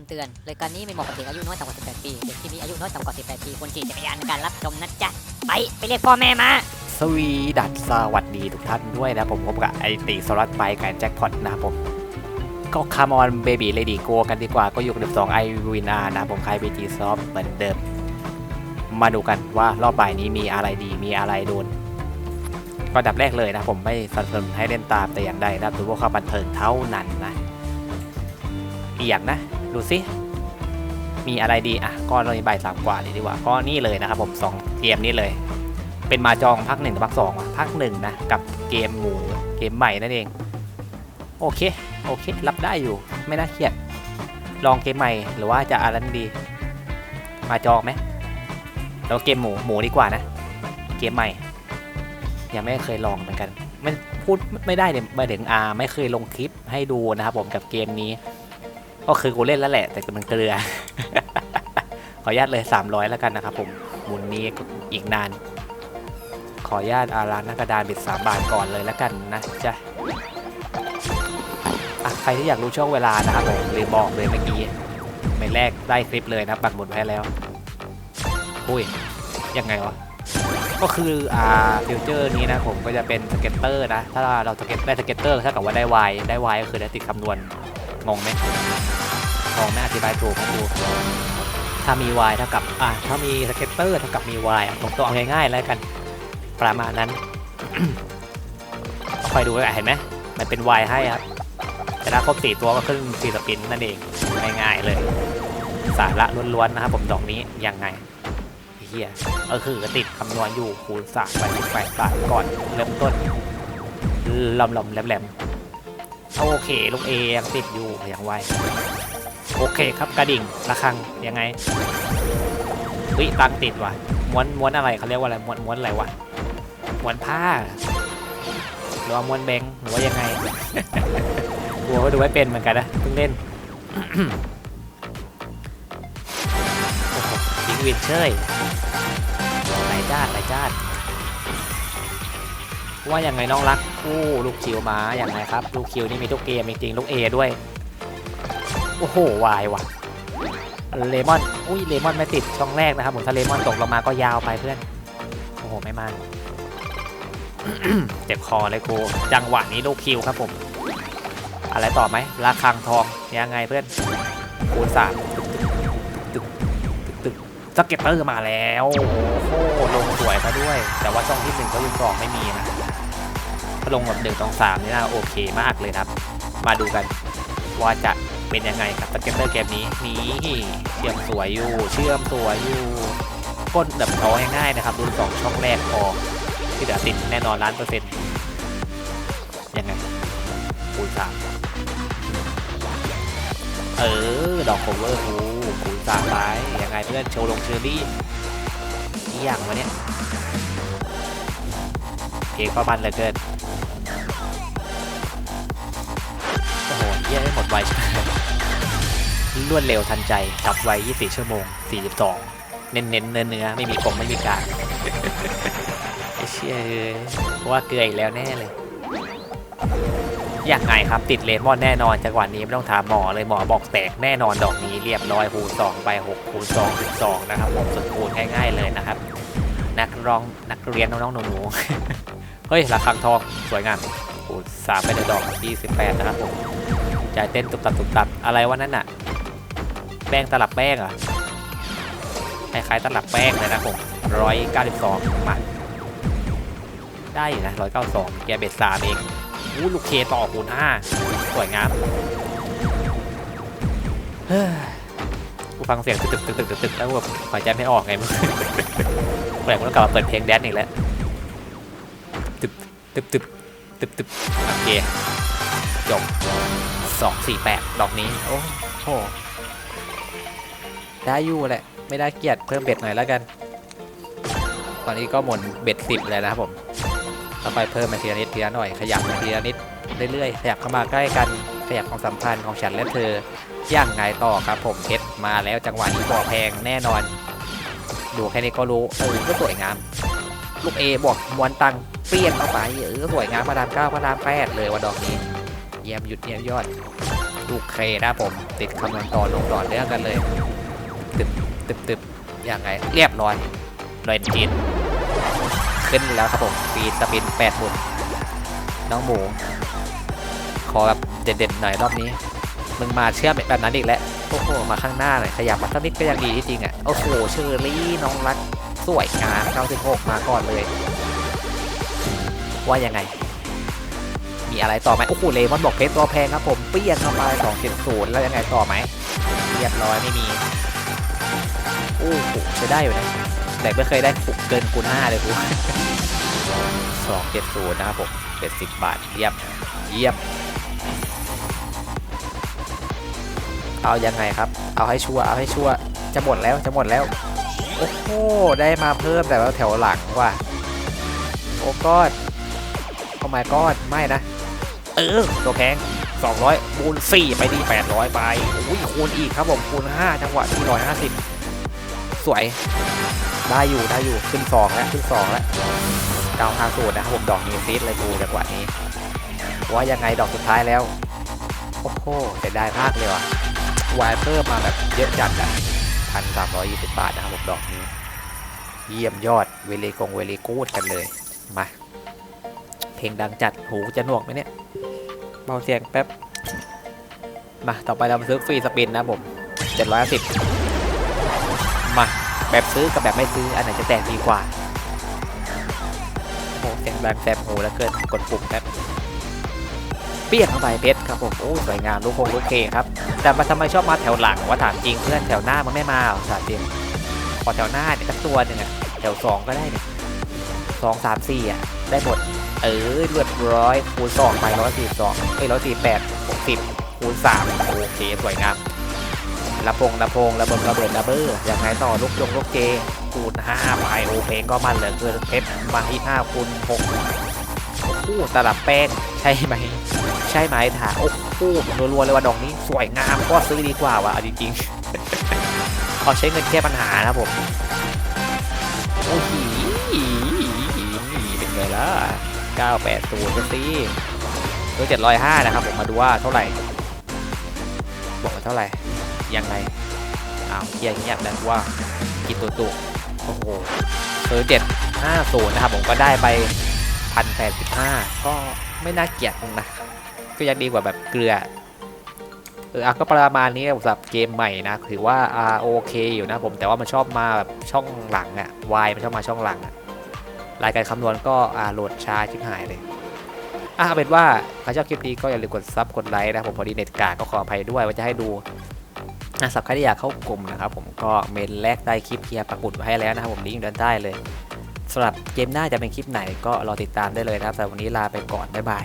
ำเตือนรายการนี้ไม่เหมาะกับเด็กอายุน้อยต่ำกว่า 18 ปีเด็กที่มีอายุน้อยต่ำกว่า 18 ปีควรขี่จักรยานในการรับชมนะจ๊ะ ไป ไปเรียกพ่อแม่มา สวีดัสสวัสดีทุกท่านด้วยนะผมพบกับไอติสลัดไปกับแจ็คพอตนะครับผมก็คามอนเบบี้เลดี้โกกันดีกว่าก็อยู่กับสองไอวินานะผมใครบีจีซอฟเหมือนเดิม มาดูกันว่ารอบบ่ายนี้มีอะไรดีมีอะไรโดนก็ดับแรกเลยนะผมไม่สนับสนุนให้เล่นตามแต่อย่างใดนะดูว่าความบันเทิงเท่านั้นนะอีกอย่างนะ ดูสิมีอะไรดีอะก็เราบ่ายสามกว่าเลยดีกว่าก็นี่เลยนะครับผมสองเกมนี้เลย เป็นมาจองภาคหนึ่งกับภาคสองว่ะภาคหนึ่งนะกับเกมหมูเกมใหม่นั่นเอง โอเคโอเครับได้อยู่ไม่น่าเครียดลองเกมใหม่หรือว่าจะอะไรดี มาจองไหมแล้วเกมหมูหมูดีกว่านะ เกมใหม่ยังไม่เคยลองเหมือนกัน มันพูดไม่ได้เนี่ยมาถึงอาไม่เคยลงคลิปให้ดูนะครับผมกับเกมนี้ ก็คือกูเล่นแล้วแหละ แต่มันเกลือ ขออนุญาตเลย 300 แล้วกันนะครับผมหมุนนี้อีกนาน ขออนุญาตอาร้านหน้ากระดานบิด3บาทก่อนเลยแล้วกันนะจ๊ะใครที่อยากรู้ช่วงเวลานะครับผมลืมบอกเลยเมื่อกี้ไม่แรกได้คลิปเลยนะปักหมุดไว้แล้วอุ้ยยังไงวะก็คืออ่าฟิวเจอร์นี้นะผมก็จะเป็นสเก็ตเตอร์นะ ถ้าเราสเก็ตได้สเก็ตเตอร์เท่ากับว่าได้วายได้วายก็คือได้ติดคำนวณ งงไหมงงไหมอธิบายถูกไหมดูถ้ามีวายเท่ากับอ่าถ้ามีสเก็ตเตอร์เท่ากับมีวายผมตัวเอาง่ายๆแล้วกัน ประมาณนั้นคอยดูกันเห็นไหมมันเป็นวายให้ครับแต่ถ้าครบสี่ตัวก็ขึ้นสี่สปินนั่นเองง่ายๆเลย สาระล้วนๆนะครับผมดอกนี้ยังไงเฮียก็คือติดคำนวณอยู่คูณสามไปสิบแปดก่อนเริ่มต้นลำลำแหลมๆ โอเคลูกเอยังติดอยู่อย่างไวโอเคครับกระดิ่งระฆังยังไงเฮ้ยตังติดว่ะม้วนม้วนอะไรเขาเรียกว่าอะไรม้วนม้วนอะไรวะม้วนผ้าหรือว่าม้วนแบงหรือว่ายังไงกลัวก็ดูไม่เป็นเหมือนกันนะเพิ่งเล่นหญิงวินเชยไหลจ้าไหลจ้า ว่าอย่างไงน้องรักคู่ลูกคิวมาอย่างไรครับ ลูกคิวนี่มีทุกเกมจริงๆลูกเอด้วย โอ้โหวายว่ะเลมอนอุ้ยเลมอนไม่ติดช่องแรกนะครับผมถ้าเลมอนตกลงมาก็ยาวไปเพื่อนโอ้โหไม่มาเจ็บคอเลยครูจังหวะนี้ลูกคิวครับผม อะไรต่อไหมระฆังทองยังไงเพื่อนคูณสาม สเก็ตเตอร์มาแล้วโอ้โหลงสวยซะด้วย แต่ว่าช่องที่หนึ่งก็ยังสองไม่มีนะถ้าลงแบบหนึ่งสองสามนี่น่าโอเคมากเลยครับ มาดูกันว่าจะเป็นยังไงครับสเก็ตเตอร์เกมนี้นี่เชื่อมสวยอยู่เชื่อมสวยอยู่ก้นแบบเอาง่ายๆนะครับ ดูสองช่องแรกพอที่เหลือติดแน่นอนล้านเปอร์เซ็นต์ยังไงคูณสามเออ ดอกโคเวอร์ คูณสามไปยังไงเพื่อนโชว์ลงเชอรี่นี่อย่างวะเนี่ยเกมเข้าบันเหลือเกินโอ้โหเยี่ยให้หมดไวรวดเร็วทันใจจับไว 24 ชั่วโมง 42 เน้นเน้นเนื้อเนื้อไม่มีกลมไม่มีกางไอ้เชี่ยเอ้ยว่าเกลืออีกแล้วแน่เลย อย่างไงครับติดเลมอนแน่นอนจังหวะนี้ไม่ต้องถามหมอเลยหมอบอกแตกแน่นอนดอกนี้เรียบร้อยคูณ2ไป6คูณ2 12นะครับผมสุดคูณง่ายๆเลยนะครับ นักร้องนักเรียนน้องๆหนูๆเฮ้ยระฆังทองสวยงามคูณ3ไปในดอก28นะครับผมใจเต้นตุบตับตุบตับอะไรวะนั่นน่ะแป้งตลับแป้งเหรอะคล้ายๆตลับแป้งเลยนะผม192มาได้อยู่นะ192แกเบ็ดสามเอง อู้ลูกเคต่อคูณห้าสวยงามเฮ้ยกูฟังเสียงตึกตึกตึกตึกตึกแล้วแบบหายใจไม่ออกไงมึงแปลกมันกลับมาเปิดเพลงแดนอีกแล้วตึบตึบตึบตึบตึบโอเคจบสองสี่แปดดอกนี้ โอ้โห ได้อยู่แหละ ไม่ได้เกียดเพิ่มเบ็ดหน่อยแล้วกัน ตอนนี้ก็หมุนเบ็ดสิบเลยนะครับผม ค่อยๆเพิ่มมาทีละนิดทีละหน่อยขยับมาทีละนิดเรื่อยๆขยับเข้ามาใกล้กันขยับความสัมพันธ์ของฉันและเธอย่างไงต่อครับผมเพชรมาแล้วจังหวะนี้บ่อแพงแน่นอน ดูแค่นี้ก็รู้เออก็สวยงามลูกเอบวกมวนตังเปรี้ยงเข้าไปเออสวยงามมาดามเก้ามาดามแปดเลยว่าดอกนี้เยี่ยมหยุดเยี่ยมยอดลูกเคนะผมติดคำนวณต่อลงต่อเนื่องกันเลยตึบตึบตึบอย่างไงเรียบร้อยลอยจีน ขึ้นแล้วครับผมปีสปินแปดหมุนน้องหมู ขอแบบเด็ดๆหน่อยรอบนี้ มึงมาเชื่อมแบบนั้นอีกแล้วโอ้โหมาข้างหน้าหน่อยขยับมาสักนิดก็ยังดีที่จริงอะโอ้โหเชอรี่น้องรักสวยงาม96มาก่อนเลย ว่ายังไง มีอะไรต่อไหมโอ้โหเลมอนบอกเพชรตัวแพงครับผมเปี้ยนเข้าไป270แล้วยังไงต่อไหมเรียบร้อยไม่มีโอ้โหใช้ได้อยู่นะ แต่ไม่เคยได้เกินคูณ5เลยกู270นนะครับผมเป็น10บบาทเยี่ยมเยี่ยม เอายังไงครับ เอาให้ชัวร์เอาให้ชัวร์จะหมดแล้วจะหมดแล้ว โอ้โหได้มาเพิ่มแต่ว่าแถวหลังว่ะโอ้กอดโอ้ my god ไม่นะ เออตัวแพง200คูณ4ไปดี800 ไป อุ้ยคูณอีกครับผมคูณ5จังหวะที่150 สวย ได้อยู่ได้อยู่ขึ้น2แล้วขึ้น2แล้วดาวทางสูตรนะครับผมดอกนี้ซีดเลยกูจังหวะนี้ ว่ายังไงดอกสุดท้ายแล้ว โอ้โหเสียดายมากเลยว่ะวายเพิ่มมาแบบเยอะจัดอะพันสามร้อยยี่สิบบาทนะครับผมดอกนี้ เยี่ยมยอดเวลีกงเวลีกูดกันเลยมาเพลงดังจัดหูจะหนวกไหมเนี่ยเบาเสียงแป๊บมาต่อไปเรามาซื้อฟรีสปินนะผมเจ็ดร้อยสิบมา แบบซื้อกับแบบไม่ซื้ออันไหนจะแตกดีกว่าโอ้เสียงดังแสบหูแล้วเกินกดปุ่มแป๊บเปี้ยงเข้าไปเพชรครับผมโอ้สวยงามลูกคงลูกเคครับ แต่มาทำไมชอบมาแถวหลังว่าถามจริงเพื่อนแถวหน้ามันไม่มาเหรอถามจริงขอแถวหน้าเนี่ยสักตัวหนึ่งอะแถวสองก็ได้เนี่ยสองสามสี่อะได้หมดเออเลือดร้อยคูณสองไปร้อยสี่สองเอ้ยร้อยสี่แปดหกสิบคูณสามโอเคสวยงาม ลำโพงลำโพงระเบิดระเบิดระเบ้อยังไงต่อลูกจงลูกเจคูณห้าไปโอเพลงก็มันเหลือเกินเพชรมาที่ห้าคูณหกคู่ตลับแป้งใช่ไหม ใช่ไหมถามโอ้โหรัวๆเลยว่าดอกนี้สวยงามก็ซื้อดีกว่าว่ะเอาจริงๆเขาใช้เงินแก้ปัญหานะผมโอ้โหเป็นไงล่ะ980ก็สิตัว705 นะครับผมมาดูว่าเท่าไหร่ บอกว่าเท่าไหร่ ยังไงอ้าวเงียบเงียบนะว่ากิตัวตุโอ้โหเออ750นะครับผมก็ได้ไป1,085ก็ไม่น่าเกลียดนะก็ยังดีกว่าแบบเกลือเอออะก็ประมาณนี้สำหรับเกมใหม่นะถือว่าอ่าโอเคอยู่นะผมแต่ว่ามันชอบมาแบบช่องหลังอะวายมันชอบมาช่องหลังอะรายการคำนวณก็อ่าโหลดช้าชิบหายเลยอะเอาเป็นว่าใครชอบคลิปนี้ก็อย่าลืมกดซับกดไลค์นะผมพอดีเน็ตกาก็ขออภัยด้วยว่าจะให้ดู นะสับใครที่อยากเข้ากลุ่มนะครับผมก็เมนแรกได้คลิปเฮียปักบุดไว้ให้แล้วนะครับผมลิงก์ด้านใต้เลยสำหรับเกมหน้าจะเป็นคลิปไหนก็รอติดตามได้เลยนะครับแต่วันนี้ลาไปก่อนบ๊ายบาย